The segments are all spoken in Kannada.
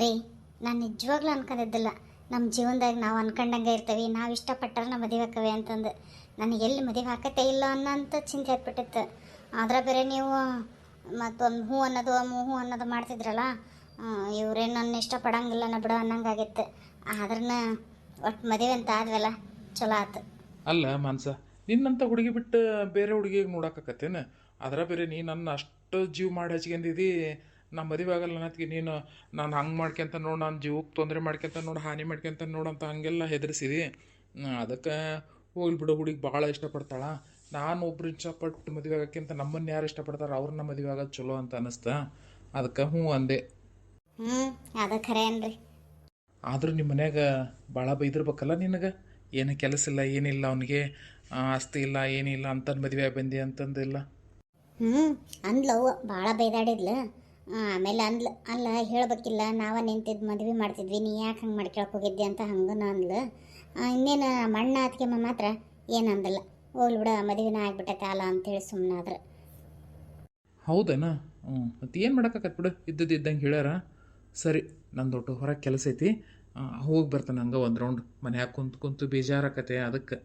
ರೀ, ನಾನು ನಿಜವಾಗ್ಲೂ ಅನ್ಕೊಂಡಿದ್ದಿಲ್ಲ. ನಮ್ಮ ಜೀವನದಾಗ ನಾವು ಅನ್ಕೊಂಡಂಗೆ ಇರ್ತೀವಿ, ನಾವು ಇಷ್ಟಪಟ್ಟರೆ ನಮ್ಮ ಮದುವೆ ಆಕವೆ ಅಂತಂದು. ನನಗೆ ಎಲ್ಲಿ ಮದುವೆ ಹಾಕತ್ತೆ ಇಲ್ಲ ಅನ್ನೋಂಥ ಚಿಂತೆ ಆಗ್ಬಿಟ್ಟಿತ್ತು. ಆದ್ರೆ ಬೇರೆ ನೀವು ಮತ್ತೊಂದು ಹೂ ಅನ್ನೋದು ಹೂ ಅನ್ನೋದು ಮಾಡ್ತಿದ್ರಲ್ಲ ಇವ್ರೇನು ನನ್ನ ಇಷ್ಟಪಡಂಗಿಲ್ಲ ನಾ ಬಿಡೋ ಅನ್ನಂಗಾಗಿತ್ತು. ಆದ್ರನ್ನ ಒಟ್ಟು ಮದುವೆ ಅಂತ ಆದ್ವಲ್ಲ, ಚಲೋ ಆತು. ಅಲ್ಲ ಮಾನ್ಸ ನಿನ್ನಂಥ ಹುಡುಗಿ ಬಿಟ್ಟು ಬೇರೆ ಹುಡುಗಿಗೆ ನೋಡಕ್ಕಾಕತ್ತೇನು ಅದರ ಬೇರೆ ನೀ ನನ್ನ ಅಷ್ಟು ಜೀವ ಮಾಡಿ ಹಚ್ಕೊಂಡಿದ್ದಿ ನಾ ಮದುವೆ ಆಗಲ್ಲ ಅನ್ನತ್ಗೆ ನೀನು ನಾನು ಹಂಗೆ ಮಾಡ್ಕೊಂತ ನೋಡು ನಾನು ಜೀವಕ್ಕೆ ತೊಂದರೆ ಮಾಡ್ಕೊಂತ ನೋಡು ಹಾನಿ ಮಾಡ್ಕೊಂತ ನೋಡು ಅಂತ ಹಂಗೆಲ್ಲ ಹೆದರ್ಸಿದಿ. ಅದಕ್ಕೆ ಹೋಗ್ಲಿ ಬಿಡು ಹುಡುಗಿ ಭಾಳ ಇಷ್ಟಪಡ್ತಾಳೆ. ನಾನು ಒಬ್ರು ಇಷ್ಟಪಟ್ಟು ಮದುವೆ ಆಗೋಕ್ಕಿಂತ ನಮ್ಮನ್ನು ಯಾರು ಇಷ್ಟಪಡ್ತಾರೆ ಅವ್ರನ್ನ ಮದುವೆ ಆಗೋದು ಚಲೋ ಅಂತ ಅನ್ನಿಸ್ತಾ ಅದಕ್ಕೆ ಹ್ಞೂ ಅಂದೆ. ಆದರೂ ನಿಮ್ಮ ಮನ್ಯಾಗ ಭಾಳ ಬೈದಿರ್ಬೇಕಲ್ಲ ನಿನಗೆ? ಏನು ಕೆಲಸ ಇಲ್ಲ ಏನಿಲ್ಲ ಅವನಿಗೆ ಆಸ್ತಿ ಇಲ್ಲ ಏನಿಲ್ಲ ಅಂತ ಮದುವೆ ಬಂದಿ ಅಂತಂದಿಲ್ಲ ಹ್ಞೂ ಅಂದ್ಲವ್ವ ಭಾಳ ಬೈದಾಡಿದ್ಲು. ಆಮೇಲೆ ಅಂದ್ಲ ಅಲ್ಲ ಹೇಳ್ಬೇಕಿಲ್ಲ ನಾವ ನಿಂತಿದ್ದು ಮದ್ವೆ ಮಾಡ್ತಿದ್ವಿ ನೀ ಯಾಕೆ ಹಂಗೆ ಮಾಡ್ಕೊಳಕ್ಕೆ ಹೋಗಿದ್ದೆ ಅಂತ ಹಂಗನ ಅಂದ್ಲು. ಇನ್ನೇನು ಮಣ್ಣ ಅದಕ್ಕೆ ಮಾತ್ರ ಏನು ಅಂದಲ್ಲ ಹೋಗ್ಲಿ ಬಿಡ ಮದುವೆನ ಆಗ್ಬಿಟ್ಟೈತೆ ಅಲ್ಲ ಅಂತೇಳಿ ಸುಮ್ಮನಾದ್ರೆ ಹೌದೇನಾ? ಹ್ಞೂ ಮತ್ತು ಏನು ಮಾಡೋಕ್ಕಾಗತ್ತೆ ಬಿಡು ಇದ್ದದ್ದು ಇದ್ದಂಗೆ ಹೇಳ್ಯಾರ. ಸರಿ ನಂದು ದೊಡ್ಡ ಹೊರಗೆ ಕೆಲಸ ಐತಿ. ಹೋಗಿ ಬರ್ತಾನೆ ಹಂಗೆ ಒಂದು ರೌಂಡ್ ಮನ್ಯಾಗ ಕುಂತು ಕುಂತು ಬೇಜಾರಾಕತೆ ಅದಕ್ಕೆ.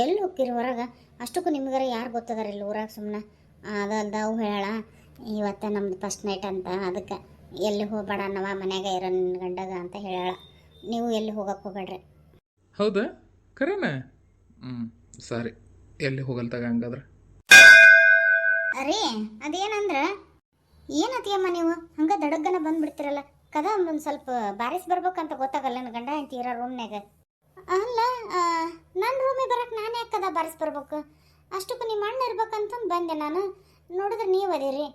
ಎಲ್ಲಿ ಹೋಗ್ತೀರಿ ಹೊರಗೆ? ಅಷ್ಟಕ್ಕೂ ನಿಮ್ಗಾರ ಯಾರು ಗೊತ್ತದಾರ ಇಲ್ಲಿ ಊರಾಗ ಸುಮ್ಮನೆ ಅದಲ್ದ ಅವು ಹೇಳ ಇವತ್ತು ನಮ್ದು ಫಸ್ಟ್ ನೈಟ್ ಅಂತ. ಅದಕ್ಕೆ ಎಲ್ಲಿ ಹೋಗ್ಬೇಡ ನವ ಮನ್ಯಾಗ ಇರೋ ನಿನ್ನ ಗಂಡಗ ಅಂತ ಹೇಳ ನೀವು ಎಲ್ಲಿ ಹೋಗಕ್ಕೆ ಹೋಗ್ಬೇಡ್ರಿ. ಹೌದಾ? ಕರೇನ? ಹ್ಞೂ ಸರಿ. ಎಲ್ಲಿ ಹೋಗಲ್ತಾಗ ಹಂಗಾದ್ರೆ? ಅರೇ ಅದೇನಂದ್ರ? ಏನತಿಯಮ್ಮ ನೀವು? ಹಂಗ ದಡಗ್ಗನ ಬಂದ್ಬಿಡ್ತಿರಲ್ಲ. ಕದ ಒಂದು ಸ್ವಲ್ಪ ಬಾರಿಸ್ ಬರ್ಬೇಕಂತ ಗೊತ್ತಾಗಲ್ಲ ನನ್ನ ಗಂಡ ಅಂತೀರ ಇರೋ ರೂಮ್ನಾಗ ಅಲ್ಲ ನನ್ನ ರೂಮಿಗೆ ಬರಕ್ಕೆ ನಾನು ಯಾಕೆ ಕದ ಬಾರಿಸ್ ಬರ್ಬೇಕು? ಅಷ್ಟಕ್ಕೂ ನಿಮ್ಮ ಅಣ್ಣ ಇರ್ಬೇಕಂತಂದು ಬಂದೆ ನಾನು. ನೋಡಿದ್ರೆ ನೀವು ಅದೀರಿ.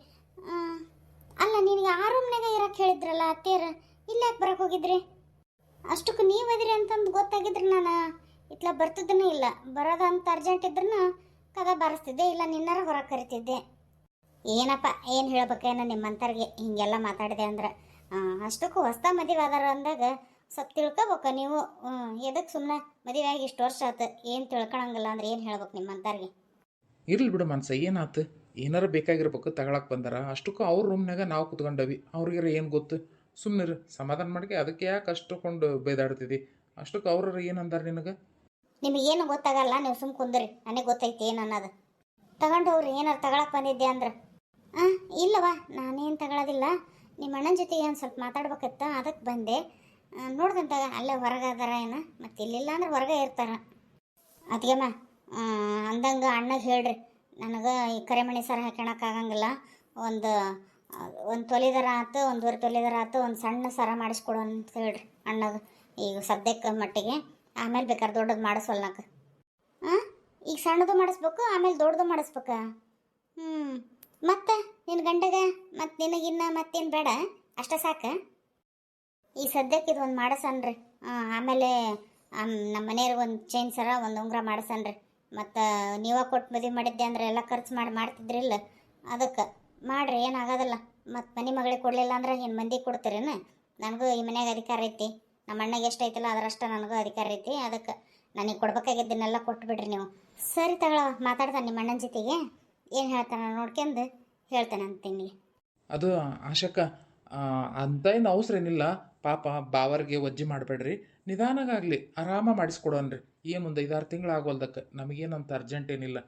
ಅಲ್ಲ ನಿನಗೆ ಆ ರೂಮ್ನಾಗ ಇರಕ್ಕೆ ಹೇಳಿದ್ರಲ್ಲ ಅತ್ತೇರ ಇಲ್ಲ ಯಾಕೆ ಬರಕ್ಕೆ ಹೋಗಿದ್ರಿ? ಅಷ್ಟಕ್ಕೂ ನೀವು ಅದಿರಿ ಅಂತಂದು ಗೊತ್ತಾಗಿದ್ರೆ ನಾನು. ಇತ್ಲ ಬರ್ತಿದ್ದನೂ ಇಲ್ಲ. ಬರೋದಂತ ಅರ್ಜೆಂಟ್ ಇದ್ರೂ ಕದ ಬಾರಿಸ್ತಿದ್ದೆ, ಇಲ್ಲ ನಿನ್ನಾರ ಹೊರಗೆ ಕರಿತಿದ್ದೆ. ಏನಪ್ಪ, ಏನು ಹೇಳ್ಬೇಕೇನೋ ನಿಮ್ಮಂತರಿಗೆ? ಹೀಗೆಲ್ಲ ಮಾತಾಡಿದೆ ಅಂದ್ರೆ. ಅಷ್ಟಕ್ಕೂ ಹೊಸ ಮದುವೆ ಆದಾರ ಅಂದಾಗ ಸ್ವಲ್ಪ ತಿಳ್ಕೊಬೇಕು ನೀವು. ಎದಕ್ಕೆ ಸುಮ್ಮನೆ ಮದುವೆ ಆಗಿ ಇಷ್ಟು ವರ್ಷ ಆಯ್ತು ಏನು ತಿಳ್ಕೊಳಂಗಿಲ್ಲ ಅಂದ್ರೆ ಏನು ಹೇಳ್ಬೇಕು ನಿಮ್ಮಂತರ್ಗೆ? ಇರ್ಲಿ ಬಿಡು ಮನ್ಸ, ಏನಾತು? ಏನಾರ ಬೇಕಾಗಿರ್ಬೇಕು ತಗೊಳಕ್ಕೆ ಬಂದಾರ. ಅಷ್ಟಕ್ಕೂ ಅವ್ರ ರೂಮ್ನಾಗ ನಾವು ಕುತ್ಕೊಂಡವಿ. ಅವ್ರಿಗಾರ ಏನು ಗೊತ್ತು? ಸುಮ್ಮನೆ ಸಮಾಧಾನ ಮಾಡಿಕೆ. ಅದಕ್ಕೆ ಯಾಕೆ ಅಷ್ಟುಕೊಂಡು ಬೈದಾಡ್ತಿದ್ದಿ ಅಷ್ಟಕ್ಕೆ ಅವ್ರ ಏನು ಅಂದಾರ ನಿನಗೆ? ನಿಮಗೇನು ಗೊತ್ತಾಗಲ್ಲ. ನೀವು ಸುಮ್ ಕುಂದ್ರಿ. ನನಗೆ ಗೊತ್ತೈತಿ ಏನು ಅನ್ನೋದು. ತಗೊಂಡು ಅವ್ರು ಏನಾರು ತಗೊಳಕ್ ಬಂದಿದ್ದೆ ಅಂದ್ರೆ? ಹಾಂ ಇಲ್ಲವಾ ನಾನೇನು ತಗೊಳ್ಳೋದಿಲ್ಲ ನಿಮ್ಮ ಅಣ್ಣನ ಜೊತೆ ಏನು ಸ್ವಲ್ಪ ಮಾತಾಡ್ಬೇಕಿತ್ತ? ಅದಕ್ಕೆ ಬಂದೆ. ನೋಡ್ದಂತ ಅಲ್ಲೇ ಹೊರಗೆ ಅದಾರ ಏನ? ಮತ್ತೆ ಇಲ್ಲಿಲ್ಲ ಅಂದ್ರೆ ಹೊರಗೆ ಇರ್ತಾರ. ಅದಕ್ಕೆಮ್ಮ ಅಂದಂಗೆ ಅಣ್ಣಗೆ ಹೇಳ್ರಿ. ನನಗೆ ಈ ಕರೆಮಣಿ ಸರ ಹಾಕೋಣಕ್ಕಾಗಂಗಿಲ್ಲ ಒಂದು ಒಂದು ತೊಲಿದರ ಆತು, ಒಂದೂವರೆ ತೊಲಿದರ ಆತು, ಒಂದು ಸಣ್ಣ ಸರ ಮಾಡಿಸ್ಕೊಡು ಅಂತ ಹೇಳ್ರಿ ಅಣ್ಣಗೆ ಈಗ ಸದ್ಯಕ್ಕೆ ಮಟ್ಟಿಗೆ. ಆಮೇಲೆ ಬೇಕಾದ್ರೆ ದೊಡ್ಡದು ಮಾಡಿಸ್ವಲ್ನಾಕ ಹಾಂ ಈಗ ಸಣ್ಣದು ಮಾಡಿಸ್ಬೇಕು, ಆಮೇಲೆ ದೊಡ್ಡದು ಮಾಡಿಸ್ಬೇಕು? ಹ್ಞೂ ಮತ್ತೆ ನಿನ್ನ ಗಂಡಗ? ಮತ್ತು ನಿನಗಿನ್ನ ಮತ್ತೇನು ಬೇಡ? ಅಷ್ಟೇ ಸಾಕು? ಈಗ ಸದ್ಯಕ್ಕೆ ಇದು ಒಂದು ಹಾಂ ಆಮೇಲೆ ನಮ್ಮ ಮನೆಯವ್ರಿಗೆ ಒಂದು ಚೈನ್ ಸರ, ಒಂದು ಉಂಗುರ ಮಾಡಸನ್ರಿ. ಮತ್ತು ನೀವ ಕೊಟ್ಟು ಮದುವೆ ಮಾಡಿದ್ದೆ ಅಂದ್ರೆ ಎಲ್ಲ ಖರ್ಚು ಮಾಡಿ ಮಾಡ್ತಿದ್ರಿಲ್ಲ? ಅದಕ್ಕೆ ಮಾಡಿರಿ ಏನಾಗೋದಿಲ್ಲ ಮತ್ತು ಮನೆ ಮಗಳಿಗೆ ಕೊಡಲಿಲ್ಲ ಅಂದ್ರೆ ಏನು ಮಂದಿ ಕೊಡ್ತೀರೇನು? ನನಗೂ ಈ ಮನೆಯಾಗ ಅಧಿಕಾರ ಐತಿ. ನಮ್ಮ ಅಣ್ಣಗೆ ಎಷ್ಟು ಐತಲ್ಲ ಅದರಷ್ಟು ನನಗೂ ಅಧಿಕಾರ ಐತಿ. ಅದಕ್ಕೆ ನನಗೆ ಕೊಡ್ಬೇಕಾಗಿದ್ದನ್ನೆಲ್ಲ ಕೊಟ್ಬಿಡ್ರಿ ನೀವು. ಸರಿ ತಗೊಳ, ಮಾತಾಡ್ತಾನೆ ನಿಮ್ಮ ಅಣ್ಣನ ಜೊತೆಗೆ. ಏನು ಹೇಳ್ತಾನೆ ನೋಡ್ಕೊಂಡು ಹೇಳ್ತಾನೆ ಅಂತ ನಿಮಗೆ ಅದು ಆಶಕ್ಕ ಅಂತ ಏನು ಅವಸರ ಏನಿಲ್ಲ. ಪಾಪ ಬಾವರ್ಗೆ ಒಜ್ಜಿ ಮಾಡಬೇಡ್ರಿ. ನಿಧಾನಗಾಗಲಿ, ಆರಾಮ ಮಾಡಿಸ್ಕೊಡೋನ್ರಿ ಏನು ಒಂದು ಐದಾರು ತಿಂಗಳು ಆಗೋಲ್ದಕ್ಕೆ ನಮಗೇನಂತ ಅರ್ಜೆಂಟ್ ಏನಿಲ್ಲ.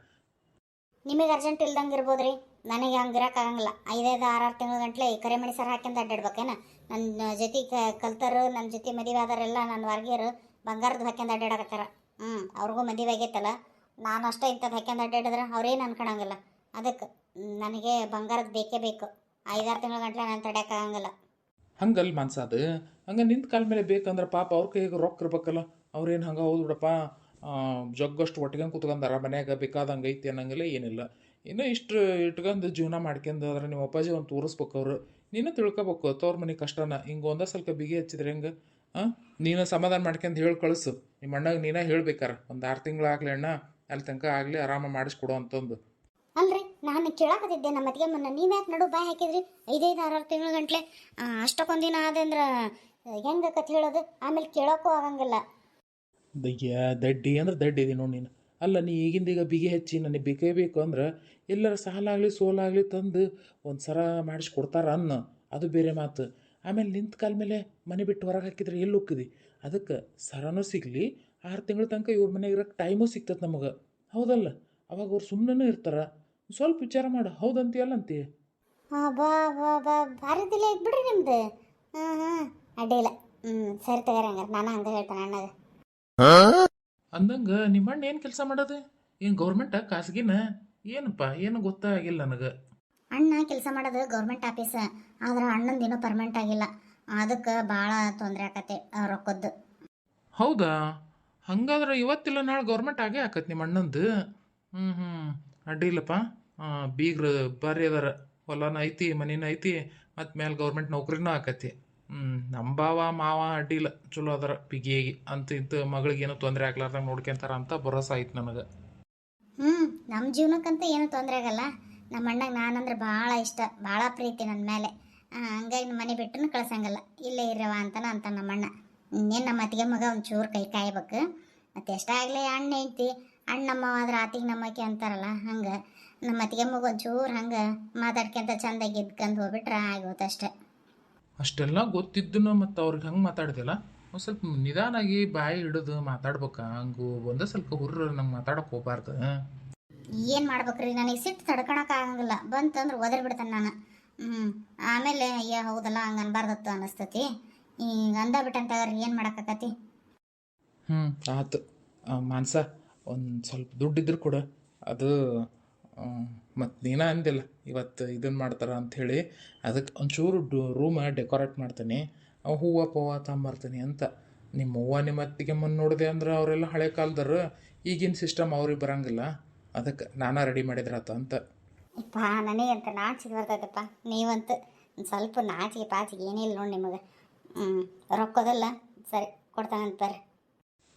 ನಿಮಗೆ ಅರ್ಜೆಂಟ್ ಇಲ್ದಂಗೆ ಇರ್ಬೋದು ರೀ ನನಗೆ ಹಂಗೆ ಇರೋಕ್ಕಾಗಂಗಿಲ್ಲ ಐದೈದು, ಆರಾರು ತಿಂಗಳ ಗಂಟ್ಲೆ ಈ ಕರೆಮಣಿ ಸರ ಹಾಕ್ಯಂತ ಅಡ್ಡಾಡ್ಬೇಕೇನ ನನ್ನ ಜೊತೆ ಕಲ್ತರು ನನ್ನ ಜೊತೆ ಮದುವೆ ಆದರೆಲ್ಲ ನನ್ನ ವರ್ಗಿಯರು ಬಂಗಾರದ ಹಾಕ್ಯಂದು ಅಡ್ಡಾಡಕತ್ತಾರ ಹ್ಞೂ ಅವ್ರಿಗೂ ಮದುವೆ ಆಗೈತಲ್ಲ. ನಾನು ಅಷ್ಟೇ ಇಂಥದ್ದು ಹಾಕ್ಯಂದು ಅಡ್ಡಾಡಿದ್ರೆ ಅವ್ರೇನು ಅನ್ಕೊಳಂಗಿಲ್ಲ ಅದಕ್ಕೆ ನನಗೆ ಬಂಗಾರದ ಬೇಕೇ ಬೇಕು. ಐದಾರು ತಿಂಗಳ ಗಂಟ್ಲೆ ನಾನು ತಡೆಯೋಕ್ಕಾಗಂಗಿಲ್ಲ ಹಂಗಲ್ ಮನ್ಸ ಅದು ಹಂಗೆ ನಿಂತ ಕಾಲ ಮೇಲೆ ಬೇಕಂದ್ರೆ ಪಾಪ ಅವ್ರ ಕೈಗೆ ರೊಕ್ಕ ಇರ್ಬೇಕಲ್ಲ ಅವ್ರೇನು ಹಂಗೆ? ಹೌದು ಬಿಡಪ್ಪ. ಜಗ್ಗಷ್ಟು ಒಟ್ಟಿಗೆ ಕೂತ್ಕೊಂಡಾರ ಮನ್ಯಾಗ ಬೇಕಾದಂಗೆ ಐತಿ ಅನ್ನಂಗಿಲ್ಲ, ಏನಿಲ್ಲ. ಇನ್ನು ಇಷ್ಟು ಇಟ್ಕೊಂಡು ಜೀವನ ಮಾಡ್ಕೊಂಡು ಅದ್ರ ನಿಮ್ಮ ಅಪ್ಪಾಜಿ ಒಂದು ತೋರಿಸ್ಬೇಕು ಅವರು. ನೀನು ತಿಳ್ಕೊಬೇಕು ತೋರ್ ಮನೆ ಕಷ್ಟನ. ಹಿಂಗೆ ಒಂದೇ ಸ್ವಲ್ಪ ಬಿಗಿ ಹಚ್ಚಿದ್ರೆ ಹೆಂಗೆ? ಹಾಂ ನೀನು ಸಮಾಧಾನ ಮಾಡ್ಕೊಂಡು ಹೇಳಿ ಕಳಿಸು. ನಿಮ್ಮ ಅಣ್ಣಗೆ ನೀನೇ ಹೇಳ್ಬೇಕಾರೆ, ಒಂದು ಆರು ತಿಂಗಳು ಆಗಲಿ ಅಣ್ಣ ಅಲ್ಲಿ ತನಕ ಆಗಲಿ ಆರಾಮ ಮಾಡಿಸ್ಕೊಡು ಅಂತಂದು. ನಾನು ಕೇಳಾಕತ್ತಿದ್ದೆ, ನಮ್ಮ ಅತ್ತಿಗೆ ಮುನ್ನ. ನೀವು ಯಾಕೆ ನಡು ಬಾಯ್ ಹಾಕಿದ್ರಿ? ಐದೈದು, ಆರಾರು ತಿಂಗಳ ಗಂಟ್ಲೆ. ಅಷ್ಟಕ್ಕೊಂದಿನ ಹೆಂಗೆ ಕಥೆ ಹೇಳೋದು? ಆಮೇಲೆ ಕೇಳೋಕ್ಕೂ ಆಗಂಗಿಲ್ಲ. ದಯ್ಯ, ದಡ್ಡಿ ಅಂದ್ರೆ ದಡ್ಡಿ ಇದೆ ನೋಡಿ ನೀನು. ಅಲ್ಲ, ನೀ ಈಗಿಂದ ಈಗ ಬಿಗಿ ಹೆಚ್ಚಿ ನನಗೆ ಬೇಕೇ ಬೇಕು ಅಂದ್ರೆ, ಎಲ್ಲರ ಸಾಲಾಗಲಿ, ಸೋಲಾಗಲಿ ತಂದು ಒಂದು ಸರ ಮಾಡಿಸಿ ಕೊಡ್ತಾರ ಅನ್ನ. ಅದು ಬೇರೆ ಮಾತು. ಆಮೇಲೆ ನಿಂತ ಕಾಲ ಮೇಲೆ ಮನೆ ಬಿಟ್ಟು ಹೊರಗೆ ಹಾಕಿದ್ರೆ ಎಲ್ಲಿ ಹೋಗ್ತದೆ ಅದಕ್ಕೆ ಸರನೂ ಸಿಗಲಿ, ಆರು ತಿಂಗಳ ತನಕ ಇವ್ರ ಮನೆಗೆ ಇರೋಕ್ಕೆ ಟೈಮೂ ಸಿಗ್ತದೆ ನಮಗೆ. ಹೌದಲ್ಲ? ಅವಾಗ ಅವ್ರು ಸುಮ್ಮನೆ ಇರ್ತಾರೆ. ಸ್ವಲ್ಪ ವಿಚಾರ ಮಾಡು. ಹೌದಂತೀಯಲ್ಲ ಅಂತೀಯ ಹಾ ಬಾ ಬಾ ಬಾ. ಭಾರಿ ದಿಲ ನಿಮ್ದು. ಹಾಂ ಹಾಂ. ಅಡ್ಡಿಲ್ಲ ಹ್ಞೂ ಸರಿ ತಗೋರಿ ಹಂಗಾರೆ ನಾನು ಹಂಗೆ ಹೇಳ್ತೇನೆ ಅಣ್ಣಗೆ. ಅಂದಂಗೆ ನಿಮ್ಮಣ್ಣ ಏನು ಕೆಲಸ ಮಾಡೋದು? ಏನು ಗೌರ್ಮೆಂಟ ಖಾಸಗಿನ? ಏನಪ್ಪ? ಏನು ಗೊತ್ತಾಗಿಲ್ಲ ನನಗೆ. ಅಣ್ಣ ಕೆಲಸ ಮಾಡೋದು ಗೌರ್ಮೆಂಟ್ ಆಫೀಸ್ ಆದ್ರೆ ಅಣ್ಣಂದು ಏನೋ ಪರ್ಮನೆಂಟ್ ಆಗಿಲ್ಲ. ಅದಕ್ಕೆ ಭಾಳ ತೊಂದರೆ ಆಕತ್ತೆ ಆ ರೊಕ್ಕದ್ದು. ಹೌದಾ? ಹಂಗಾದ್ರೆ ಇವತ್ತಿಲ್ಲ ನಾಳೆ ಗೌರ್ಮೆಂಟ್ ಆಗೇ ಆಕತ್ ನಿಮ್ಮ ಅಣ್ಣಂದು? ಹ್ಞೂ ಹ್ಞೂ ಅಡ್ಡಿಲ್ಲಪ್ಪ ಬೀಗ್ರು ಬಾರಿ ಅದಾರ ಹೊಲನ ಐತಿ, ಮನಿನ ಐತಿ, ಮತ್ತು ಮೇಲೆ ಗೌರ್ಮೆಂಟ್ ನೌಕರಿನೂ ಆಕತಿ. ಹ್ಞೂ ನಮ್ಮ ಭಾವ ಮಾವ ಅಡ್ಡಿಲ್ಲ, ಚಲೋ ಅದರ ಬಿಗಿಯಾಗಿ. ಅಂತ ಇಂತ ಮಗಳಿಗೇನು ತೊಂದರೆ ಆಗ್ಲಾರ್ದಂಗೆ ನೋಡ್ಕೊಂತಾರ ಅಂತ ಭರೋಸಾ ಆಯ್ತು ನನಗೆ. ಹ್ಞೂ ನಮ್ಮ ಜೀವನಕ್ಕಂತ ಏನೂ ತೊಂದರೆ ಆಗಲ್ಲ. ನಮ್ಮ ಅಣ್ಣಗೆ ನಾನಂದ್ರೆ ಭಾಳ ಇಷ್ಟ, ಭಾಳ ಪ್ರೀತಿ ನನ್ನ ಮೇಲೆ ಹಂಗಾಗಿ ಮನೆ ಬಿಟ್ಟು ಕಳ್ಸಂಗಲ್ಲ. ಇಲ್ಲೇ ಇರವ ಅಂತಾನ ಅಂತ ನಮ್ಮ ಅಣ್ಣ. ಇನ್ನೇನು ನಮ್ಮ ಅತ್ತಿಗೆ ಮಗ ಒಂಚೂರು ಕೈ ಕಾಯ್ಬೇಕು. ಮತ್ತೆ ಎಷ್ಟಾಗಲಿ ಅಣ್ಣ ಐತಿ ಅಣ್ಣ ನಮ್ಮ ಆದ್ರೆ ಆತಿಗೆ ನಮ್ಮಕ್ಕೆ ಅಂತಾರಲ್ಲ ಹಂಗೆ. ನಮ್ಮ ಅತ್ತಿಗೆ ಮಗ ಒಂಚೂರು ಹಂಗೆ ಮಾತಾಡ್ಕೊಂತ ಚಂದಾಗಿ ಇದ್ಕೊಂಡು ಹೋಗ್ಬಿಟ್ರೆ ಆಗೋತಷ್ಟೆ ಅಷ್ಟೆಲ್ಲ ಗೊತ್ತಿದ್ದನು ಮತ್ತು ಅವ್ರಿಗೆ ಹಂಗೆ ಮಾತಾಡ್ದಿಲ್ಲ. ಒಂದು ಸ್ವಲ್ಪ ನಿಧಾನಾಗಿ ಬಾಯಿ ಹಿಡಿದು ಮಾತಾಡ್ಬೇಕ ಹಂಗು ಒಂದೇ ಸ್ವಲ್ಪ ಹುರ್ರ ನಂಗೆ ಮಾತಾಡಕ್ಕೆ ಹೋಗ್ಬಾರ್ದು. ಏನು ಮಾಡ್ಬೇಕ್ರಿ ನನಗೆ ಸಿಟ್ಟು ತಡ್ಕೊಳಕ್ಕೆ ಆಗಂಗಿಲ್ಲ. ಬಂತಂದ್ರೆ ಒದರಿ ಬಿಡ್ತಾನೆ ನಾನು. ಹ್ಞೂ ಆಮೇಲೆ ಅಯ್ಯ ಹೌದಲ್ಲ ಹಂಗೆ ಅನ್ಬಾರ್ದತ್ತು ಅನ್ನಿಸ್ತತಿ ಈಗ ಅಂದ ಬಿಟ್ಟಂತ ಏನು ಮಾಡೋಕ್ಕಾಕತಿ ಹ್ಞೂ ಆತು. ಮಾನ್ಸ ಒಂದು ಸ್ವಲ್ಪ ದುಡ್ಡಿದ್ರು ಕೂಡ ಅದು ಮತ್ತು ನೀನ ಅಂದಿಲ್ಲ, ಇವತ್ತು ಇದನ್ನು ಮಾಡ್ತಾರ ಅಂಥೇಳಿ ಅದಕ್ಕೆ ಒಂಚೂರು ಡು ರೂಮ ಡೆಕೋರೇಟ್ ಮಾಡ್ತೀನಿ. ಅವು ಹೂವು, ಪೂವ ತಗೊಂಬರ್ತೀನಿ ಅಂತ. ನಿಮ್ಮ ಅವ್ವ ನಿಮ್ಮ ಅತ್ತಿಗೆಮ್ಮನ ನೋಡಿದೆ ಅಂದ್ರೆ ಅವರೆಲ್ಲ ಹಳೆ ಕಾಲದವ್ರು, ಈಗಿನ ಸಿಸ್ಟಮ್ ಅವ್ರಿಗೆ ಬರಂಗಿಲ್ಲ. ಅದಕ್ಕೆ ನಾನಾ ರೆಡಿ ಮಾಡಿದ್ರಾತ ಅಂತ. ಅಪ್ಪ ನನಗೆ ಅಂತ ನಾಚಿಗೆ ಬರ್ತೈತಪ್ಪ ನೀವಂತೂ ಸ್ವಲ್ಪ ನಾಚಿಗೆ ಪಾಚಿಗೆ ಏನಿಲ್ಲ ನೋಡಿ ನಿಮಗೆ. ಹ್ಞೂ ರೊಕ್ಕದಲ್ಲ. ಸರಿ, ಕೊಡ್ತಾನಂತ ಬರ್ರಿ.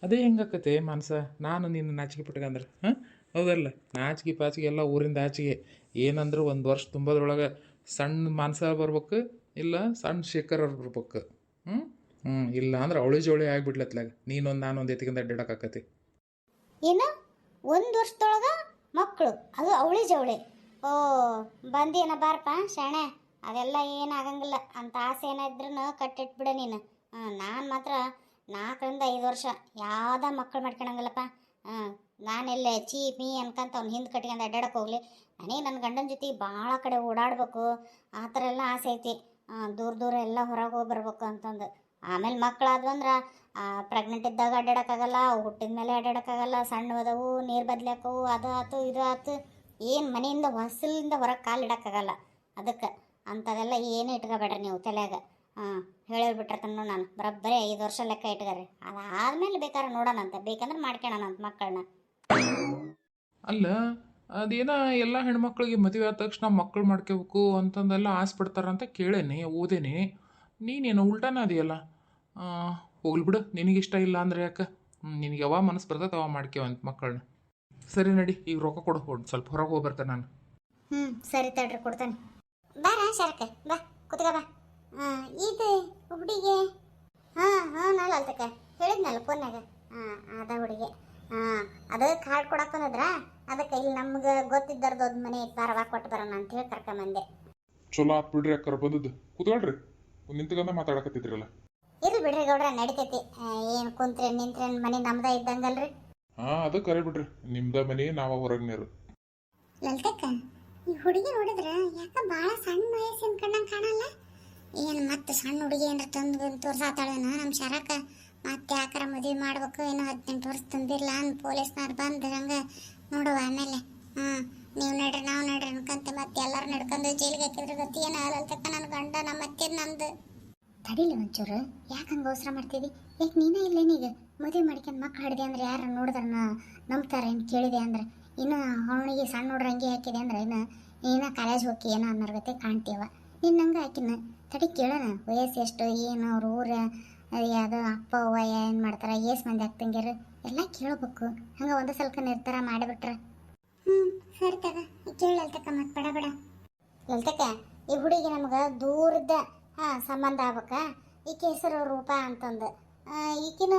ಅದೇ ಹೆಂಗಾಕತೆ ಮಾನಸ? ನಾನು ನಿನ್ನ ನಾಚಿಕೆ ಪಟ್ಕಂದ್ರೆ ಹಾಂ? ಹೌದಲ್ಲ? ನಾಚಿಕೆ, ಪಾಚಿಗೆ ಎಲ್ಲ ಊರಿಂದ ಆಚೆಗೆ. ಏನಂದ್ರೆ ಒಂದು ವರ್ಷ ತುಂಬೋದ್ರೊಳಗೆ ಸಣ್ಣ ಮಾನಸ ಬರ್ಬೇಕು, ಇಲ್ಲ ಸಣ್ಣ ಶೇಖರ್ ಅವ್ರು ಬರ್ಬೇಕು. ಹ್ಞೂ ಹ್ಞೂ ಇಲ್ಲ ಅಂದ್ರೆ ಅವಳಿ ಜೋಳಿ ಆಗಿಬಿಡ್ಲತ್ಲಾಗ ನೀನೊಂದು ನಾನೊಂದು ಎತ್ಕೊಂಡು ಅಡ್ಡಾಡಕ್ಕಾಕತಿ ಏನು? ಒಂದು ವರ್ಷದೊಳಗೆ ಮಕ್ಕಳು ಅದು ಅವಳಿ ಜವಳಿ. ಓ, ಬಂದೇನ ಬಾರಪ್ಪ ಶಾಣೆ ಅದೆಲ್ಲ ಏನಾಗಂಗಿಲ್ಲ ಅಂತ ಆಸೆ ಏನಾದ್ರೂ ಕಟ್ಟಿಟ್ಬಿಡ ನೀನು. ನಾನು ಮಾತ್ರ ನಾಲ್ಕರಿಂದ ಐದು ವರ್ಷ. ಯಾವ್ದ ಮಕ್ಕಳು ಮಾಡ್ಕೊಳಂಗಿಲ್ಲಪ್ಪ ಹಾಂ ನಾನೆಲ್ಲೇ ಚೀ, ಮೀ ಅನ್ಕಂತ ಅವ್ನು ಹಿಂದೆ ಕಟ್ಕೊಂಡು ಅಡ್ಡಾಡಕ್ಕೆ ಹೋಗ್ಲಿ. ನನಗೆ ನನ್ನ ಗಂಡನ ಜೊತೆ ಭಾಳ ಕಡೆ ಓಡಾಡಬೇಕು. ಆ ಥರ ಎಲ್ಲ ಆಸೆ ಐತಿ. ದೂರ ದೂರ ಎಲ್ಲ ಹೊರಗೆ ಹೋಗಿ ಬರ್ಬೇಕು ಅಂತಂದು. ಆಮೇಲೆ ಮಕ್ಕಳಾದ್ವಂದ್ರೆ ಪ್ರೆಗ್ನೆಂಟ್ ಇದ್ದಾಗ ಅಡ್ಡಾಡಕ್ಕಾಗಲ್ಲ, ಹುಟ್ಟಿದ ಮೇಲೆ ಅಡ್ಡಾಡಕ್ಕಾಗಲ್ಲ ಸಣ್ಣ ಅದಾವು, ನೀರು ಬದ್ಲಾಕವು ಅದು ಆತು, ಇದು ಆತು. ಏನು ಮನೆಯಿಂದ, ಹೊಸಲಿಂದ ಹೊರಗೆ ಕಾಲು ಇಡೋಕ್ಕಾಗಲ್ಲ. ಅದಕ್ಕೆ ಅಂಥದೆಲ್ಲ ಏನು ಇಟ್ಕೋಬೇಡ್ರಿ ನೀವು ತಲೆಯಾಗ. ಹಾಂ ಹೇಳಿಬಿಟ್ಟಿರ್ತಾನೆ ನಾನು. ಬರೋಬ್ಬರಿ ಐದು ವರ್ಷ ಲೆಕ್ಕ ಇಟ್ಕೊರಿ. ಅದಾದ್ಮೇಲೆ ಬೇಕಾದ್ರೆ ನೋಡೋಣಂತೆ ಬೇಕಂದ್ರೆ ಅಂತ ಮಕ್ಕಳನ್ನ. ಅಲ್ಲ ಅದೇನ ಎಲ್ಲ ಹೆಣ್ಮಕ್ಳಿಗೆ ಮದುವೆ ಆದ ತಕ್ಷಣ ಮಕ್ಕಳು ಮಾಡ್ಕೋಬೇಕು ಅಂತಂದೆಲ್ಲ ಆಸೆ ಪಡ್ತಾರಂತ ಕೇಳೇನಿ ಓದೇನಿ. ನೀನೇನು ಉಲ್ಟಾನ ಅದೆಯಲ್ಲ? ಹೋಗ್ಲಿ ಬಿಡು. ನಿನಗಿಷ್ಟ ಇಲ್ಲ ಅಂದ್ರೆ ಯಾಕೆ? ನಿನಗೆ ಯಾವಾಗ ಮನಸ್ಸು ಬರ್ತೈತೆ ಅವ ಮಾಡ್ಕೇವಂತ ಮಕ್ಕಳನ್ನ. ಸರಿ ನಡಿ ಈಗ ರೊಕ್ಕ ಕೊಡು. ಹೋಗಿ ಸ್ವಲ್ಪ ಹೊರಗೆ ಹೋಗಿ ಬರ್ತಾನೆ ನಾನು. ಹ್ಞೂ ಸರಿ ತಡ್ರಿ ಕೊಡ್ತಾನೆ. ಬಾ ಶರಕ ಬಾ ಕುತ್ಕ ಬಾ. ಇದು ಹುಡುಗಿ ಹಾಂ ಹಾಂ ನಾಳೆ ಅಲ್ತಕ್ಕ ಹೇಳಿದ್ನಲ್ಲ ಫೋನ್ಯಾಗ ಹಾಂ ಅದ ಹುಡುಗಿ. ಹಾಂ ಅದು ಕಾರ್ಡ್ ಕೊಡಕ್ಕೆ ಬಂದದ್ರ ಅದಕ್ಕೆ ಇಲ್ಲಿ ನಮ್ಗೆ ಗೊತ್ತಿದ್ದರ್ದು ಒಂದು ಮನೆ ಐತೆ ಬಾರವಾ ಕೊಟ್ಟು ಬರೋಣ ಅಂತ ಹೇಳಿ ಕರ್ಕೊಂಬಂದೆ ಚಲೋ ಆತ್ ಬಿಡ್ರಿ ಅಕ್ಕರ ಬಂದದ್ದು. ಕೂತ್ಕೊಳ್ರಿ. ನಿಂತ್ಕೊಂಡ ಮಾತಾಡಕತ್ತಿದ್ರಲ್ಲ. ಇರ್ಲಿ ಬಿಡ್ರಿ ಗೌಡ್ರ ನಡಿತೈತಿ. ಏನು ಕುಂತ್ರೆ ನಿಂತ್ರೆ ಮನೆ ನಮ್ದ ಇದ್ದಂಗಲ್ರಿ? ಹಾ ಅದು ಕರೆ ಬಿಡ್ರಿ. ನಿಮ್ದ ಮನೆ ನಾವ ಹೊರಗ್ ನೀರು. ಲಲಿತಕ್ಕ ಈ ಹುಡುಗಿ ನೋಡಿದ್ರೆ ಯಾಕ ಭಾಳ ಸಣ್ಣ ವಯಸ್ಸಿನ ಕಣ್ಣಂಗೆ ಕಾಣಲ್ಲ? ಏನು ಮತ್ತೆ ಸಣ್ಣ ಹುಡುಗಿ ಏನಾರ ತಂದು ತೋರ್ಸಾತಾಳೇನ ನಮ್ಮ ಶರಕ ಮತ್ತೆ ಯಾಕಾರ ಮದುವೆ ಮಾಡ್ಬೇಕು ಏನೋ ಹದಿನೆಂಟು ವರ್ಷ ತುಂಬಿರಲ್ಲ ಅಂದ್ ಪೊಲೀಸ್ನವ್ರು ಬಂದು ಹಂಗೆ ನೋಡುವ ಆಮೇಲೆ. ಹ್ಞೂ ನೀವು ನಡ್ರಿ, ನಾವು ನಡ್ರಿ ಅನ್ಕಂತ ಮತ್ತೆ ಎಲ್ಲರೂ ನಡ್ಕೊಂಡು ಜೈಲಿಗೆ ಹಾಕಿದ್ರೆ ಗತಿ ಏನು ಆಗಲ್ತಕ್ಕ ನನ್ನ ಗಂಡ ನಮ್ಮ ಅತ್ತೆ ನಂದು. ತಡಿಲಿ ಒಂಚೂರು, ಯಾಕೆ ಹಂಗೆ ಅವಸರ ಮಾಡ್ತೀವಿ ಯಾಕೆ ನೀನೇ ಇಲ್ಲೇನೀಗ ಮದುವೆ ಮಾಡ್ಕೊಂಡು ಮಕ್ಳು ಹಿಡಿದೆ ಅಂದ್ರೆ ಯಾರು ನೋಡಿದ್ರೆ ನಂಬ್ತಾರೆ ಏನು ಕೇಳಿದೆ ಅಂದ್ರೆ? ಇನ್ನು ಅವನಿಗೆ ಸಣ್ಣ ಹುಡ್ರ ಹಂಗೆ ಹಾಕಿದೆ ಅಂದ್ರೆ ಇನ್ನು ಏನೋ ಕಾಲೇಜ್ ಹೋಗಿ ಏನೋ ಅನ್ನೋರ್ಗತೆ ಕಾಣ್ತೀವ ನಿನ್ನ ಹಂಗೆ ಹಾಕಿನ ತಡಿ ಕೇಳೋಣ. ವಯಸ್ಸು ಎಷ್ಟು, ಏನು, ಅವ್ರ ಊರ ಯಾವುದೋ ಅಪ್ಪ, ಅವ್ವ ಏನು ಮಾಡ್ತಾರೆ, ಏಸ್ ಮಂದಿ ಆಗ್ತಂಗ್ಯಾರ ಎಲ್ಲ ಕೇಳಬೇಕು. ಹಂಗೆ ಒಂದು ಸ್ವಲ್ಪ ನಿರ್ಧಾರ ಮಾಡಿಬಿಟ್ರೆ. ಹ್ಞೂ ಸರಿ ತಗ. ಕೇಳಲ್ತಕ್ಕ ಮತ್ತೆ ಬಡ ಬಡ. ಎಲ್ತಕ್ಕ ಈ ಹುಡುಗಿ ನಮ್ಗೆ ದೂರದ, ಹಾಂ, ಸಂಬಂಧ ಆಗ್ಬೇಕ. ಈಕೆ ಹೆಸರು ರೂಪ ಅಂತಂದು. ಈಕಿನ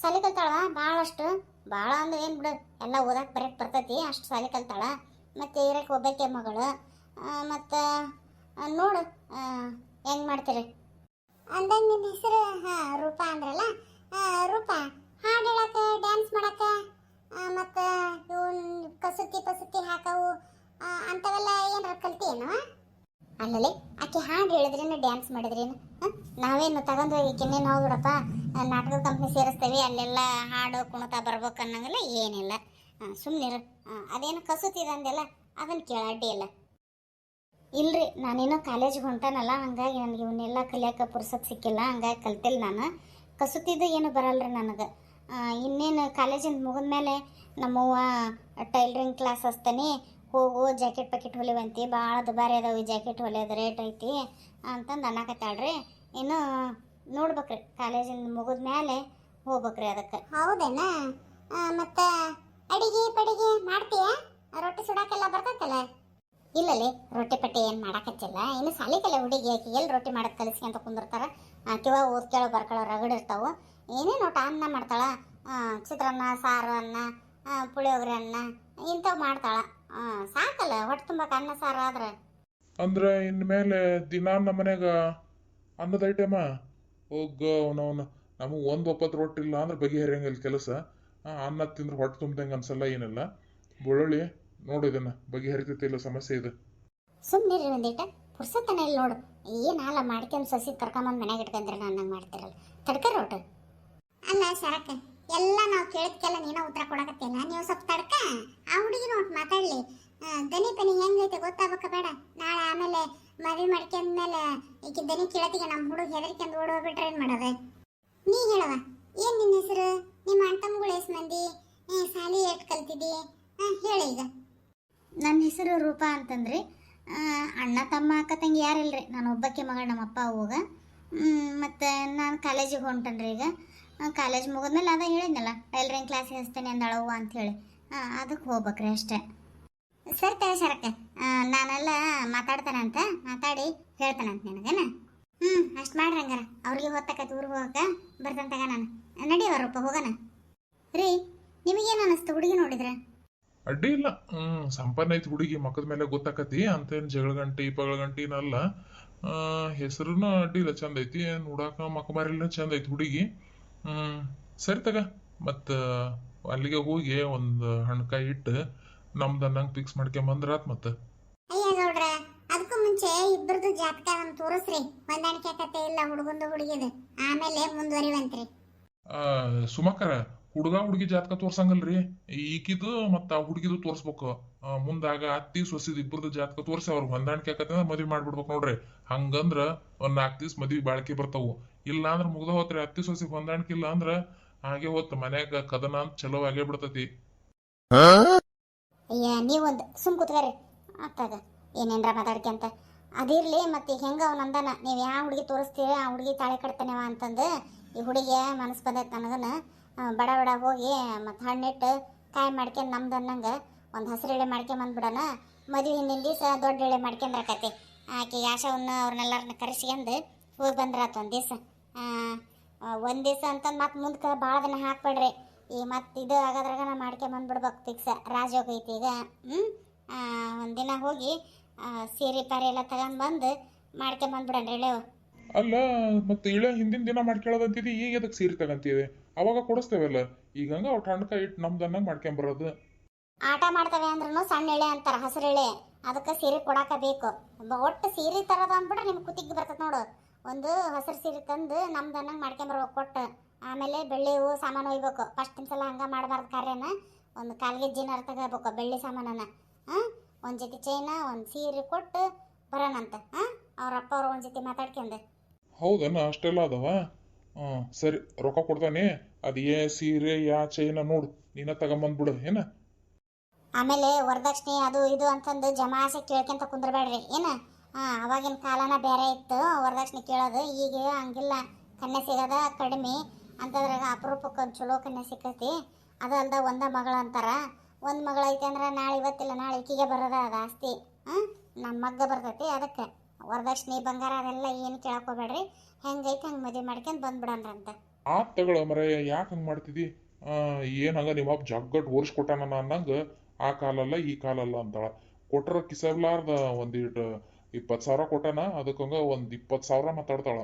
ಸಾಲಿ ಕಲ್ತಾಳ ಭಾಳಷ್ಟು ಭಾಳ ಅಂದ್ರೆ ಏನು ಬಿಡು, ಎಲ್ಲ ಓದಕ್ಕೆ ಬರಕ್ಕೆ ಬರ್ತೈತಿ, ಅಷ್ಟು ಸಾಲಿ ಕಲ್ತಾಳ. ಮತ್ತು ಇರಕ್ಕೆ ಒಬ್ಬಕ್ಕೆ ಮಗಳು. ಮತ್ತು ನೋಡು ಹೆಂಗೆ ಮಾಡ್ತೀರಿ? ಅಂದಂಗ ನಿಮ್ಮ ಹೆಸರು ಹಾ ರೂಪಾ ಅಂದ್ರಲ್ಲ? ಆ, ರೂಪಾ ಹಾಡು ಹೇಳಕ ಡ್ಯಾನ್ಸ್ ಮಾಡಕ ಮತ್ತು ಇವನ್ ಕಸೂತಿ ಪಸೂತಿ ಹಾಕವು ಆ, ಅಂಥವೆಲ್ಲ ಏನಾರ ಕಲ್ತಿಯೇನು? ಅಲ್ಲಲ್ಲಿ ಆಕೆ ಹಾಡು ಹೇಳಿದ್ರೇನು ಡ್ಯಾನ್ಸ್ ಮಾಡಿದ್ರೇನು? ನಾವೇನು ತಗೊಂಡು ಈಕೆನ್ನೇನು ಹೋಗ್ಬಿಡಪ್ಪ? ಬಿಡಪ್ಪ ಆ, ನಾಟಕದ ಕಂಪ್ನಿ ಸೇರಿಸ್ತೇವೆ ಅಲ್ಲೆಲ್ಲ ಹಾಡು ಕುಣಿತ ಬರ್ಬೇಕು ಅನ್ನಂಗಿಲ್ಲ ಏನಿಲ್ಲ ಸುಮ್ಮನಿರು ಅದೇನು ಕಸೂತಿ ಅಂದೆಲ್ಲ ಅದನ್ನು ಕೇಳ ಅಡ್ಡಿ ಇಲ್ಲ. ಇಲ್ರಿ, ನಾನೇನೋ ಕಾಲೇಜ್ಗೆ ಹೊಂಟಾನಲ್ಲ, ಹಂಗಾಗಿ ನನಗೆ ಇವನ್ನೆಲ್ಲ ಕಲಿಯೋಕೆ ಪುರ್ಸತ್ ಸಿಕ್ಕಿಲ್ಲ, ಹಂಗಾಗಿ ಕಲ್ತಿಲ್ಲ ನಾನು. ಕಸೂತಿದ್ದು ಏನು ಬರಲ್ರಿ ನನಗೆ. ಇನ್ನೇನು ಕಾಲೇಜಿಂದ ಮುಗಿದ್ಮೇಲೆ ನಮ್ಮವ್ವ ಟೈಲರಿಂಗ್ ಕ್ಲಾಸ್ ಹಚ್ತಾನೆ. ಹೋಗು ಜಾಕೆಟ್ ಪ್ಯಾಕೆಟ್ ಹೊಲಿವಂತಿ. ಭಾಳ ದುಬಾರಿ ಅದಾವೆ ಜಾಕೆಟ್ ಹೊಲಿಯೋದು ರೇಟ್ ಐತಿ ಅಂತಂದು ಅನ್ನಕತ್ತಾಳ್ರಿ. ಇನ್ನು ನೋಡ್ಬೇಕ್ರಿ ಕಾಲೇಜಿಂದ ಮುಗಿದ್ಮೇಲೆ ಹೋಗ್ಬೇಕ್ರಿ ಅದಕ್ಕೆ. ಹೌದೇನಾ? ಮತ್ತು ಅಡಿಗೆ ಪಡಿಗೆ ಮಾಡ್ತೀಯ? ರೊಟ್ಟಿ ಸುಡಾಕೆಲ್ಲ ಬರ್ತೈತಲ್ಲ? ಇಲ್ಲಲ್ಲಿ ರೊಟ್ಟಿ ಪಟ್ಟಿ ಏನು ಮಾಡಕತ್ತಿಲ್ಲ. ಇನ್ನು ಸಾಲಿಕಲ್ಲ ಹುಡುಗಿ ಆಕಿ ಎಲ್ಲಿ ರೊಟ್ಟಿ ಮಾಡೋದು ಕಲಿಸಿ ಅಂತ ಕುಂದಿರ್ತಾರ. ಓದ್ ಓದ್ಕೇಳೋ ಬರ್ಕೊಳ್ಳೋ ರಗಡಿರ್ತಾವೆ ಏನೇನು ಒಟ್ಟು ಅನ್ನ ಮಾಡ್ತಾಳ. ಚಿತ್ರಾನ್ನ ಸಾರು ಅನ್ನ ಪುಳಿಯೋಗ್ರೆ ಅನ್ನ, ಇಂಥವು ಮಾಡ್ತಾಳ. ಸಾಕಲ್ಲ, ಹೊಟ್ಟೆ ತುಂಬಕ್ಕೆ ಅನ್ನ, ಸಾರು ಆದ್ರೆ? ಅಂದ್ರೆ ಇನ್ಮೇಲೆ ದಿನಾ ನಮ್ಮ ಮನೆಗ ಅನ್ನದ ಐಟಮ? ಹೋಗ ಅವನವನ ನಮಗೆ ಒಂದು ಒಪ್ಪತ್ತು ರೊಟ್ಟಿ ಇಲ್ಲ ಅಂದ್ರೆ ಬಗೆಹರಿಯಂಗಿಲ್ಲ ಕೆಲಸ. ಅನ್ನ ತಿಂದ್ರೆ ಹೊಟ್ಟೆ ತುಂಬ್ದಂಗೆ ಅನ್ಸಲ್ಲ ಏನಿಲ್ಲ. ಬೆಳ್ಳುಳ್ಳಿ ನೋಡು ಇದನ್ನ ಬಗೆಹರಿತೈತೆ ಇಲ್ಲ ಸಮಸ್ಯೆ ಇದು. ಸುಮ್ಮನಿರಿ ಒಂದಿಟ ಪುರ್ಸತ್ತನ ಇಲ್ಲಿ ನೋಡು. ಏನಾಲ ಮಾಡ್ಕೊಂಡು ಸಸಿ ಕರ್ಕೊಂಬಂದು ಮನೆಗೆ ಇಟ್ಕೊಂಡ್ರೆ ನಾನು ಮಾಡ್ತಿರಲ್ಲ. ತಡ್ಕರ್ ಒಟ್ಟು ಅಲ್ಲ ಸರಕ ಎಲ್ಲ ನಾವು ಕೇಳಿದ್ಕೆಲ್ಲ ನೀನು ಉತ್ತರ ಕೊಡಕತ್ತಿಲ್ಲ ನೀವು ಸ್ವಲ್ಪ ತಡ್ಕ. ಆ ಹುಡುಗಿ ಒಟ್ಟು ಮಾತಾಡ್ಲಿ. ಆ, ದನಿ ಪನಿ ಹೆಂಗೈತೆ ಗೊತ್ತಾಗಬೇಕ ಬೇಡ. ನಾಳೆ ಆಮೇಲೆ ಮದುವೆ ಮಾಡ್ಕೊಂಡ್ಮೇಲೆ ಈಕೆ ದನಿ ಕೇಳತಿಗೆ ನಮ್ಮ ಹುಡುಗ ಹೆದರ್ಕೊಂಡು ಓಡೋಗ್ಬಿಟ್ರೆ ಏನು ಮಾಡೋದು? ನೀ ಹೇಳವ ಏನ್ ನಿನ್ನ ಹೆಸರು? ನಿಮ್ಮ ಅಣ್ತಮ್ಮಗಳು ಎಷ್ಟು ಮಂದಿ? ಸಾಲಿ ಎಷ್ಟು ಕಲ್ತಿದ್ದಿ ಹಾಂ ಹೇಳಿ ಈಗ. ನನ್ನ ಹೆಸರು ರೂಪಾ ಅಂತಂದ್ರಿ ಅಣ್ಣ, ತಮ್ಮ, ಅಕ್ಕ, ತಂಗಿ ಯಾರಿಲ್ರಿ ನಾನು ಒಬ್ಬಕ್ಕೆ ಮಗ ನಮ್ಮಪ್ಪ ಹೋಗ. ಮತ್ತು ನಾನು ಕಾಲೇಜಿಗೆ ಹೊಂಟನ್ರಿ ಈಗ. ಕಾಲೇಜ್ ಮುಗಿದ್ಮೇಲೆ ಅದ ಹೇಳಿದ್ನಲ್ಲ, ಟೈಲರಿಂಗ್ ಕ್ಲಾಸ್ ಹಚ್ತೇನೆ ಅಂದಳವ್ವ ಅಂಥೇಳಿ ಅದಕ್ಕೆ ಹೋಗ್ಬೇಕ್ರಿ ಅಷ್ಟೇ. ಸರಿ ತಗ ಶರಕ ನಾನೆಲ್ಲ ಮಾತಾಡ್ತಾನಂತ ಮಾತಾಡಿ ಹೇಳ್ತಾನಂತ ನಿನಗೇನ? ಹ್ಞೂ ಅಷ್ಟು ಮಾಡ್ರಿ ಹಂಗಾರ. ಅವ್ರಿಗೆ ಹೊತ್ತಕತ್ ಊರಿಗೆ ಹೋಗಕ್ಕೆ ಬರ್ತಂತಾಗ ನಾನು. ನಡಿಯವ ರೂಪ, ಹೋಗೋಣ. ರೀ, ನಿಮಗೇನು ಅನ್ನಿಸ್ತು ಹುಡುಗಿ ನೋಡಿದ್ರೆ? ಅಡ್ಡಿ ಇಲ್ಲ. ಹ್ಮ್ ಸಂಪನ್ನ ಐತಿ ಹುಡುಗಿ ಮಕ್ಕದ ಮೇಲೆ ಗೊತ್ತಾಕತಿ ಅಂತೇನ್ ಜಗಳ ಗಂಟಿ ಪಗಳ ಗಂಟಿನಲ್ಲ ಹೆಸರುನ ಅಡ್ಡಿ ಇಲ್ಲ ಚಂದ ಐತಿ ನೋಡಾಕ ಮಕ್ಕ ಮಾರಿಲ್ಲ ಚಂದ ಐತಿ ಹುಡುಗಿ. ಹ್ಮ್ ಸರಿ ತಗ. ಮತ್ತ ಅಲ್ಲಿಗೆ ಹೋಗಿ ಒಂದು ಹಣ್ಕಾಯಿ ಇಟ್ಟು ನಮ್ದನ್ನಂಗೆ ಫಿಕ್ಸ್ ಮಾಡ್ಕೊಂಬಂದ್ರಾತ್ ಮತ್ತೆ. ಅಯ್ಯ ನೋಡ್ರ ಅದಕ್ಕೂ ಮುಂಚೆ ಇಬ್ಬರದು ಜಾತಕ ನಮ್ ತೋರಿಸ್ರಿ. ಹೊಂದಾಣಿಕೆ ಕತೆ ಇಲ್ಲ ಹುಡುಗಂದು ಹುಡುಗಿದು. ಆಮೇಲೆ ಮುಂದುವರಿವಂತ್ರಿ. ಆ ಸುಮಕರ ಹುಡುಗ ಹುಡುಗಿ ಜಾತಕ ತೋರ್ಸಂಗಲ್ರಿ. ಈಕಿದು ಮತ್ತ ಆ ಹುಡುಗಿದು ತೋರ್ಸ್ಬೇಕು. ಮುಂದಾಗ ಅತ್ತಿ ಸೊಸಿದ್ ಇಬ್ಬರದು ಜಾತಕ ತೋರ್ಸಿ ಅವ್ರ ಹೊಂದಾಣಿಕೆ ಆಕತ್ತ ಮದ್ವಿ ಮಾಡ್ಬಿಡ್ಬೇಕು ನೋಡ್ರಿ. ಹಂಗಂದ್ರ ಒಂದ್ ನಾಲ್ಕು ದಿವ್ಸ ಮದ್ವಿ ಬಾಳ್ಕೆ ಬರ್ತಾವು. ಇಲ್ಲ ಅಂದ್ರ ಮುಗ್ದ ಹೋತ್ರಿ ಅತ್ತಿ ಸೊಸಿ ಹೊಂದಾಣಿಕೆ ಇಲ್ಲ ಅಂದ್ರ ಹಾಗೆ ಹೋತ್ ಮನ್ಯಾಗ ಕದನ ಅಂತ ಚಲೋ ಆಗೇ ಬಿಡ್ತತಿ. ನೀವೊಂದು ಸುಮ್ ಕೂತ್ಕರಿ. ಅತ್ತಾಗ ಏನೇನ್ರ ಮಾತಾಡ್ಕೊಂತ ಅದಿರ್ಲಿ ಮತ್ತೆ ಹೆಂಗ ಅವ್ನ ಅಂದಾನ ನೀವು ಯಾವ ಹುಡುಗಿ ತೋರಿಸ್ತೀರಿ ಆ ಹುಡುಗಿ ತಾಳೆ ಕಟ್ತಾನೆವ ಅಂತಂದು ಈ ಹುಡುಗಿಯ ಮನಸ್ಸು ಬಂದೈತೆ ನನಗನ. ಬಡ ಬಡ ಹೋಗಿ ಮತ್ತು ಹಣ್ಣಿಟ್ಟು ಕಾಯಿ ಮಾಡ್ಕೊಂಡು ನಮ್ದು ಅನ್ನಂಗೆ ಒಂದು ಹಸಿರು ಎಳೆ ಮಾಡ್ಕೊಂಡ್ ಬಂದ್ಬಿಡೋಣ. ಮದುವೆ ಹಿಂದಿನ ದಿವಸ ದೊಡ್ಡ ಎಳೆ ಮಾಡ್ಕೊಂಡ್ರಕತಿ ಆಕೆ ಯಾಶವನ್ನು ಅವ್ರನ್ನೆಲ್ಲರನ್ನ ಕರೆಸ್ಕೊಂಡು ಹೋಗಿ ಬಂದ್ರಾತು ಒಂದು ದಿವಸ. ಒಂದು ದಿವಸ ಅಂತಂದು ಮತ್ತೆ ಮುಂದಕ್ಕೆ ಭಾಳ ದಿನ ಹಾಕ್ಬೇಡ್ರಿ. ಈ ಮತ್ತು ಇದು ಆಗೋದ್ರಾಗ ನಾ ಮಾಡ್ಕೊಂಡ್ ಬಂದ್ಬಿಡ್ಬೇಕು ಫಿಕ್ಸ ರಾಜಯೋಗ ಐತಿ ಈಗ. ಹ್ಞೂ ಒಂದಿನ ಹೋಗಿ ಸೀರೆ ಪಾರಿ ಎಲ್ಲ ತಗೊಂಬಂದು ಬಂದು ಮಾಡ್ಕೊಂಡ್ ಬಂದ್ಬಿಡಣ್ರಿ ಎಳೆವು ಅಲ್ಲ, ಮತ್ತೆ ಇಳೆ ಹಿಂದಿನ ದಿನ ಮಾಡ್ಕೊಳ್ಳೋದಂತಿದ್ದು ಈಗ ಅದಕ್ಕೆ ಸೀರೆ ತಗಂತಿದೆ ಅವಾಗ ಕೊಡಿಸ್ತೇವಲ್ಲ? ಈಗ ಹಂಗ ಅವ್ರ ಹಣ್ಕಾಯಿ ಇಟ್ಟು ನಮ್ದನ್ನ ಮಾಡ್ಕೊಂಬರೋದು. ಆಟ ಮಾಡ್ತವೆ ಅಂದ್ರೂ ಸಣ್ಣ ಎಳೆ ಅಂತಾರ ಹಸಿರು ಎಳೆ. ಅದಕ್ಕೆ ಸೀರೆ ಕೊಡಾಕ ಬೇಕು. ಒಟ್ಟು ಸೀರೆ ತರೋದು ಅಂದ್ಬಿಟ್ರೆ ನಿಮ್ಗೆ ಕುತ್ತಿಗೆ ಬರ್ತದೆ ನೋಡು. ಒಂದು ಹಸಿರು ಸೀರೆ ತಂದು ನಮ್ದು ಮಾಡ್ಕೊಂಡ್ ಬರೋ ಕೊಟ್ಟು ಆಮೇಲೆ ಬೆಳ್ಳಿ ಹೂವು ಸಾಮಾನು ಒಯ್ಬೇಕು. ಫಸ್ಟ್ ಸಲ ಹಂಗ ಮಾಡಬಾರ್ದು ಕಾರ್ಯನ ಒಂದು ಕಾಲ್ಗೆ ಜಿನರ್ ತಗೋಬೇಕು ಬೆಳ್ಳಿ ಸಾಮಾನನ್ನ. ಹಾಂ ಒಂದು ಜೊತೆ ಚೈನ ಒಂದು ಸೀರೆ ಕೊಟ್ಟು ಬರೋಣಂತ. ಹಾಂ ಅವ್ರ ಅಪ್ಪ ಅವ್ರ ಒಂದು ಜೊತೆ ಮಾತಾಡ್ಕೊಂಡು. ಹೌದನ? ಅಷ್ಟೆಲ್ಲ ಅದಾವ ಸರಿ, ರೊಕ್ಕ ಕೊಡ್ತಾನೆ ಅದ್ ಏ ಸೀರೆ ಯಾ ಚೈನ ನೋಡು. ನೀನ ತಗೊಂಬಂದ್ಬಿಡು, ಏನ? ಆಮೇಲೆ ವರದಕ್ಷಿಣೆ ಅದು ಇದು ಅಂತಂದು ಜಮಾಸೆ ಕೇಳ್ಕೊಂತ ಕುಂದ್ರಬೇಡ್ರಿ, ಏನ? ಹಾಂ, ಅವಾಗಿನ ಕಾಲನ ಬೇರೆ ಇತ್ತು, ವರದಕ್ಷಿಣೆ ಕೇಳೋದು ಈಗ ಹಂಗಿಲ್ಲ. ಕನ್ಯೆ ಸಿಗದ ಕಡಿಮೆ, ಅಂತದ್ರಾಗ ಅಪರೂಪಕ್ಕೆ ಒಂದು ಚಲೋ ಕನ್ಯೆ ಸಿಕ್ಕತಿ. ಅದು ಅಲ್ದ ಒಂದ ಮಗಳ ಅಂತಾರ. ಒಂದು ಮಗಳ ಐತೆ ಅಂದ್ರೆ ನಾಳೆ ಇವತ್ತಿಲ್ಲ, ನಾಳೆ ಈಕಿಗೆ ಬರೋದ ಅದು ಆಸ್ತಿ. ಹಾಂ ನಮ್ಮ ಮಗ್ಗ ಬರ್ತೈತಿ ಅದಕ್ಕೆ. ವರದಕ್ಷಿಣೆ ಬಂಗಾರ ಅದೆಲ್ಲ ಏನು ಕೇಳಕ್ ಹೋಗ್ಬೇಡ್ರಿ. ಹೆಂಗೈತೆ ಹಂಗೆ ಮದುವೆ ಮಾಡ್ಕೊಂಡು ಅಂತ ಆತ್ ತಗೊಳ ಮರ, ಯಾಕೆ ಹಂಗ್ ಮಾಡ್ತಿದಿ? ಆ ಏನ್ ಹಂಗ ನಿಮ್ಮ ಅಪ್ಪ ಜಗ್ಗಟ್ ಓರ್ಸ್ಕೊಟ್ಟಾನ ಅನ್ನಂಗ ಆ ಕಾಲಲ್ಲ ಈ ಕಾಲಲ್ಲ ಅಂತಾಳ. ಕೊಟ್ರ ಕಿಸಬ್ಲಾರ್ದ ಒಂದಿಟ್ಟು ಇಪ್ಪತ್ ಸಾವಿರ ಕೊಟ್ಟಾನ, ಅದಕ್ಕಂಗ ಒಂದ್ ಇಪ್ಪತ್ ಸಾವಿರ ಮಾತಾಡ್ತಾಳ.